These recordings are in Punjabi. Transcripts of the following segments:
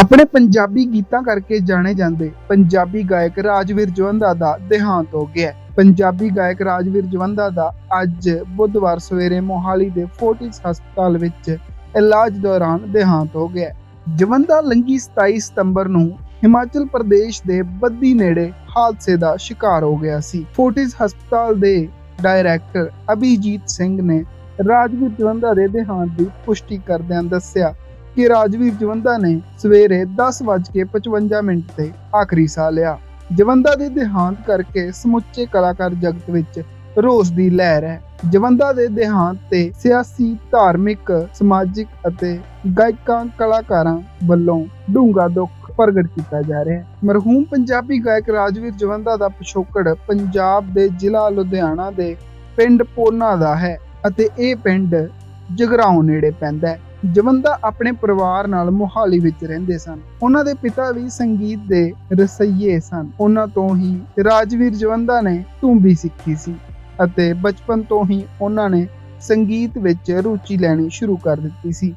ਆਪਣੇ ਪੰਜਾਬੀ ਗੀਤਾਂ ਕਰਕੇ ਜਾਣੇ ਜਾਂਦੇ ਪੰਜਾਬੀ ਗਾਇਕ ਰਾਜਵੀਰ ਜਵੰਦਾ ਦਾ ਦੇਹਾਂਤ ਹੋ ਗਿਆ ਪੰਜਾਬੀ ਗਾਇਕ ਰਾਜਵੀਰ ਜਵੰਦਾ ਦਾ ਅੱਜ ਬੁੱਧਵਾਰ ਸਵੇਰੇ ਮੋਹਾਲੀ ਦੇ ਫੋਰਟਿਸ ਹਸਪਤਾਲ ਵਿੱਚ ਇਲਾਜ ਦੌਰਾਨ ਦੇਹਾਂਤ ਹੋ ਗਿਆ ਹੈ। ਜਵੰਦਾ ਲੰਗੀ 27 ਸਤੰਬਰ ਨੂੰ ਹਿਮਾਚਲ ਪ੍ਰਦੇਸ਼ ਦੇ ਬੱਦੀ ਨੇੜੇ ਹਾਦਸੇ ਦਾ ਸ਼ਿਕਾਰ ਹੋ ਗਿਆ ਸੀ ਫੋਰਟਿਸ ਹਸਪਤਾਲ ਦੇ ਡਾਇਰੈਕਟਰ ਅਭਿਜੀਤ ਸਿੰਘ ਨੇ ਰਾਜਵੀਰ ਜਵੰਦਾ ਦੇ ਦੇਹਾਂਤ ਦੀ ਪੁਸ਼ਟੀ ਕਰਦਿਆਂ ਦੱਸਿਆ ਕਿ ਰਾਜਵੀਰ ਜਵੰਦਾ ਨੇ ਸਵੇਰੇ 10:55 ਮਿੰਟ ਤੇ ਆਖਰੀ ਸਾਹ ਲਿਆ। ਜਵੰਦਾ ਦੇ ਦੇਹਾਂਤ ਕਰਕੇ ਸਮੁੱਚੇ ਕਲਾਕਾਰ ਜਗਤ ਵਿੱਚ ਰੋਸ ਦੀ ਲਹਿਰ ਹੈ। ਜਵੰਦਾ ਦੇ ਦੇਹਾਂਤ ਤੇ ਸਿਆਸੀ, ਧਾਰਮਿਕ, ਸਮਾਜਿਕ ਅਤੇ ਗਾਇਕਾਂ, ਕਲਾਕਾਰਾਂ ਵੱਲੋਂ ਡੂੰਘਾ ਦੁੱਖ ਪ੍ਰਗਟ ਕੀਤਾ ਜਾ ਰਿਹਾ ਹੈ। ਮਰਹੂਮ ਪੰਜਾਬੀ ਗਾਇਕ ਰਾਜਵੀਰ ਜਵੰਦਾ ਦਾ ਪਿਛੋਕੜ ਪੰਜਾਬ ਦੇ ਜ਼ਿਲ੍ਹਾ ਲੁਧਿਆਣਾ ਦੇ ਪਿੰਡ ਪੋਨਾ ਦਾ ਹੈ ਅਤੇ ਇਹ ਪਿੰਡ ਜਗਰਾਉਂ ਨੇੜੇ ਪੈਂਦਾ ਹੈ। ਜਵੰਦਾ ਆਪਣੇ ਪਰਿਵਾਰ ਨਾਲ ਮੋਹਾਲੀ ਵਿੱਚ ਰਹਿੰਦੇ ਸਨ। ਉਹਨਾਂ ਦੇ ਪਿਤਾ ਵੀ ਸੰਗੀਤ ਦੇ ਰਸਈਏ ਸਨ। ਉਹਨਾਂ ਤੋਂ ਹੀ ਰਾਜਵੀਰ ਜਵੰਦਾ ਨੇ ਧੂੰਬੀ ਸਿੱਖੀ ਸੀ ਅਤੇ ਬਚਪਨ ਤੋਂ ਹੀ ਉਹਨਾਂ ਨੇ ਸੰਗੀਤ ਵਿੱਚ ਰੁਚੀ ਲੈਣੀ ਸ਼ੁਰੂ ਕਰ ਦਿੱਤੀ ਸੀ।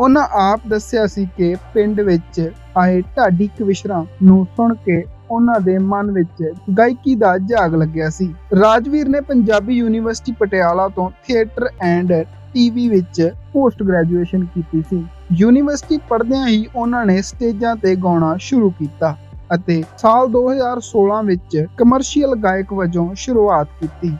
ਉਹਨਾਂ ਆਪ ਦੱਸਿਆ ਸੀ ਕਿ ਪਿੰਡ ਵਿੱਚ ਆਏ ਢਾਡੀ ਕਵਿਸ਼ਰਾਂ ਨੂੰ ਸੁਣ ਕੇ ਉਹਨਾਂ ਦੇ ਮਨ ਵਿੱਚ ਗਾਇਕੀ ਦਾ ਜਾਗ ਲੱਗਿਆ ਸੀ। ਰਾਜਵੀਰ ਨੇ ਪੰਜਾਬੀ ਯੂਨੀਵਰਸਿਟੀ ਪਟਿਆਲਾ ਤੋਂ ਥੀਏਟਰ ਐਂਡ ਟੀਵੀ ਵਿੱਚ ਪੋਸਟ ਗ੍ਰੈਜੂਏਸ਼ਨ ਕੀਤੀ ਸੀ। ਯੂਨੀਵਰਸਿਟੀ ਪੜ੍ਹਦਿਆਂ ਹੀ ਉਹਨਾਂ ਨੇ ਸਟੇਜਾਂ ਤੇ ਗਾਉਣਾ ਸ਼ੁਰੂ ਕੀਤਾ ਅਤੇ ਸਾਲ 2016 ਵਿੱਚ ਕਮਰਸ਼ੀਅਲ ਗਾਇਕ ਵਜੋਂ ਸ਼ੁਰੂਆਤ ਕੀਤੀ।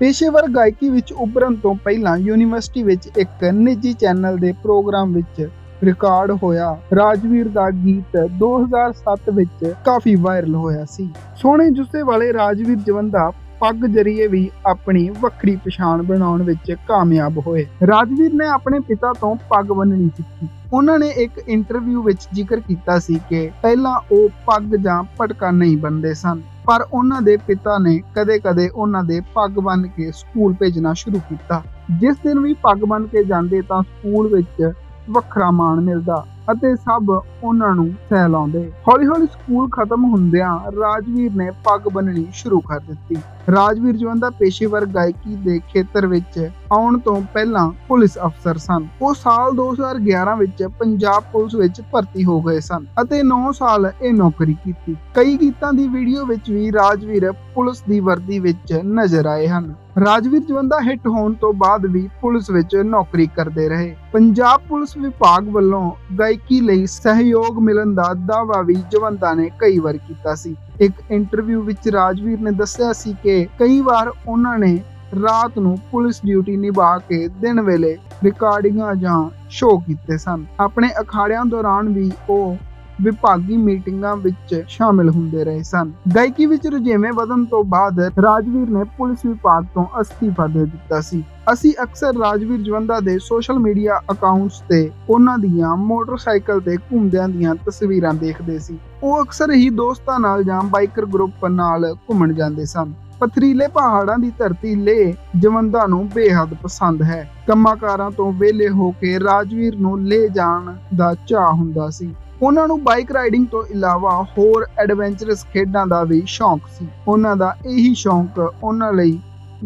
ਪੇਸ਼ੇਵਰ ਗਾਇਕੀ ਵਿੱਚ ਉੱਭਰਨ ਤੋਂ ਪਹਿਲਾਂ ਯੂਨੀਵਰਸਿਟੀ ਵਿੱਚ ਇੱਕ ਨਿੱਜੀ ਚੈਨਲ ਦੇ ਪ੍ਰੋਗਰਾਮ ਵਿੱਚ ਰਿਕਾਰਡ ਹੋਇਆ। ਰਾਜਵੀਰ ਦਾ ਗੀਤ 2007 ਵਿੱਚ ਕਾਫੀ ਵਾਇਰਲ ਹੋਇਆ ਸੀ। ਸੋਹਣੇ ਜੁੱਸੇ ਵਾਲੇ ਰਾਜਵੀਰ ਜਵੰਦਾ ਪੱਗ ਜਰੀਏ ਵੀ ਆਪਣੀ ਵੱਖਰੀ ਪਛਾਣ ਬਣਾਉਣ ਵਿੱਚ ਕਾਮਯਾਬ ਹੋਏ। ਰਾਜਵੀਰ ਨੇ ਆਪਣੇ ਪਿਤਾ ਤੋਂ ਪੱਗ ਬੰਨਣੀ ਸਿੱਖੀ। ਉਹਨਾਂ ਨੇ ਇੱਕ ਇੰਟਰਵਿਊ ਵਿੱਚ ਜ਼ਿਕਰ ਕੀਤਾ ਸੀ ਕਿ ਪਹਿਲਾਂ ਉਹ ਪੱਗ ਜਾਂ ਪਟਕਾ ਨਹੀਂ ਬੰਨਦੇ ਸਨ, ਪਰ ਉਹਨਾਂ ਦੇ ਪਿਤਾ ਨੇ ਕਦੇ-ਕਦੇ ਉਹਨਾਂ ਦੇ ਪੱਗ ਬੰਨ ਕੇ ਸਕੂਲ ਭੇਜਣਾ ਸ਼ੁਰੂ ਕੀਤਾ। ਜਿਸ ਦਿਨ ਵੀ ਪੱਗ ਬੰਨ ਕੇ ਜਾਂਦੇ ਤਾਂ ਸਕੂਲ ਵਿੱਚ ਵੱਖਰਾ ਮਾਣ ਮਿਲਦਾ। ਅਤੇ ਸਭ ਉਹਨਾਂ ਨੂੰ ਸਹਿਲਾਉਂਦੇ। ਹੌਲੀ-ਹੌਲੀ ਸਕੂਲ ਖਤਮ ਹੁੰਦਿਆਂ ਰਾਜਵੀਰ ਨੇ ਪੱਗ ਬੰਨਣੀ ਸ਼ੁਰੂ ਕਰ ਦਿੱਤੀ। ਰਾਜਵੀਰ ਜਵੰਦਾ ਪੇਸ਼ੇਵਰ ਗਾਇਕੀ ਦੇ ਖੇਤਰ ਵਿੱਚ ਆਉਣ ਤੋਂ ਪਹਿਲਾਂ ਪੁਲਿਸ ਅਫਸਰ ਸਨ। ਉਹ ਸਾਲ 2011 ਵਿੱਚ ਪੰਜਾਬ ਪੁਲਿਸ ਵਿੱਚ ਭਰਤੀ ਹੋ ਗਏ ਸਨ ਅਤੇ 9 ਸਾਲ ਇਹ ਨੌਕਰੀ ਕੀਤੀ। ਕਈ ਗੀਤਾਂ ਦੀ ਵੀਡੀਓ ਵਿੱਚ ਵੀ ਰਾਜਵੀਰ ਪੁਲਿਸ ਦੀ ਵਰਦੀ ਵਿੱਚ ਨਜ਼ਰ ਆਏ ਹਨ। ਰਾਜਵੀਰ ਜਵੰਦਾ ਹਿੱਟ ਹੋਣ ਤੋਂ ਬਾਅਦ ਵੀ ਪੁਲਿਸ ਵਿੱਚ ਨੌਕਰੀ ਕਰਦੇ ਰਹੇ। ਪੰਜਾਬ ਪੁਲਿਸ ਵਿਭਾਗ ਵੱਲੋਂ ਗਾਇਕੀ ਲਈ ਸਹਿਯੋਗ ਮਿਲਣ ਦਾ ਦਾਅਵਾ ਵੀ ਜਵੰਦਾ ਨੇ ਕਈ ਵਾਰ ਕੀਤਾ ਸੀ। ਇੱਕ ਇੰਟਰਵਿਊ ਵਿੱਚ ਰਾਜਵੀਰ ਨੇ ਦੱਸਿਆ ਸੀ ਕਿ ਕਈ ਵਾਰ ਉਹਨਾਂ ਨੇ ਰਾਤ ਨੂੰ ਪੁਲਿਸ ਡਿਊਟੀ ਨਿਭਾ ਕੇ ਦਿਨ ਵੇਲੇ ਰਿਕਾਰਡਿੰਗਾਂ ਜਾਂ ਸ਼ੋਅ ਕੀਤੇ ਸਨ। ਆਪਣੇ ਅਖਾੜਿਆਂ ਦੌਰਾਨ ਵੀ ਉਹ ਵਿਭਾਗੀ ਮੀਟਿੰਗਾਂ ਵਿੱਚ ਸ਼ਾਮਿਲ ਹੁੰਦੇ ਰਹੇ ਸਨ। ਗਾਇਕੀ ਵਿੱਚ ਰੁਝੇਵੇਂ ਵਧਣ ਤੋਂ ਬਾਅਦ ਰਾਜਵੀਰ ਨੇ ਪੁਲਿਸ ਵਿਭਾਗ ਤੋਂ ਅਸਤੀਫਾ ਦੇ ਦਿੱਤਾ ਸੀ। ਅਸੀਂ ਅਕਸਰ ਰਾਜਵੀਰ ਜਵੰਦਾ ਦੇ ਸੋਸ਼ਲ ਮੀਡੀਆ ਅਕਾਊਂਟਸ ਤੇ ਉਹਨਾਂ ਦੀਆਂ ਮੋਟਰਸਾਈਕਲ ਤੇ ਘੁੰਮਦਿਆਂ ਦੀਆਂ ਤਸਵੀਰਾਂ ਦੇਖਦੇ ਸੀ। ਉਹ ਅਕਸਰ ਹੀ ਦੋਸਤਾਂ ਨਾਲ ਜਾਂ ਬਾਈਕਰ ਗਰੁੱਪ ਨਾਲ ਘੁੰਮਣ ਜਾਂਦੇ ਸਨ। ਪਥਰੀਲੇ ਪਹਾੜਾਂ ਦੀ ਧਰਤੀ ਲੇ ਜਵੰਦਾ ਨੂੰ ਬੇਹੱਦ ਪਸੰਦ ਹੈ। ਕੰਮਾਕਾਰਾਂ ਤੋਂ ਵਿਹਲੇ ਹੋ ਕੇ ਰਾਜਵੀਰ ਨੂੰ ਲੈ ਜਾਣ ਦਾ ਚਾਹ ਹੁੰਦਾ ਸੀ। ਉਹਨਾਂ ਨੂੰ ਬਾਈਕ ਰਾਈਡਿੰਗ ਤੋਂ ਇਲਾਵਾ ਹੋਰ ਐਡਵੈਂਚਰਸ ਖੇਡਾਂ ਦਾ ਵੀ ਸ਼ੌਂਕ ਸੀ। ਉਹਨਾਂ ਦਾ ਇਹੀ ਸ਼ੌਂਕ ਉਹਨਾਂ ਲਈ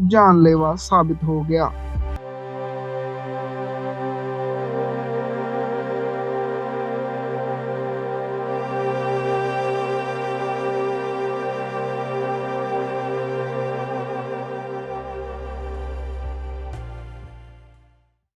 ਜਾਨਲੇਵਾ ਸਾਬਿਤ ਹੋ ਗਿਆ।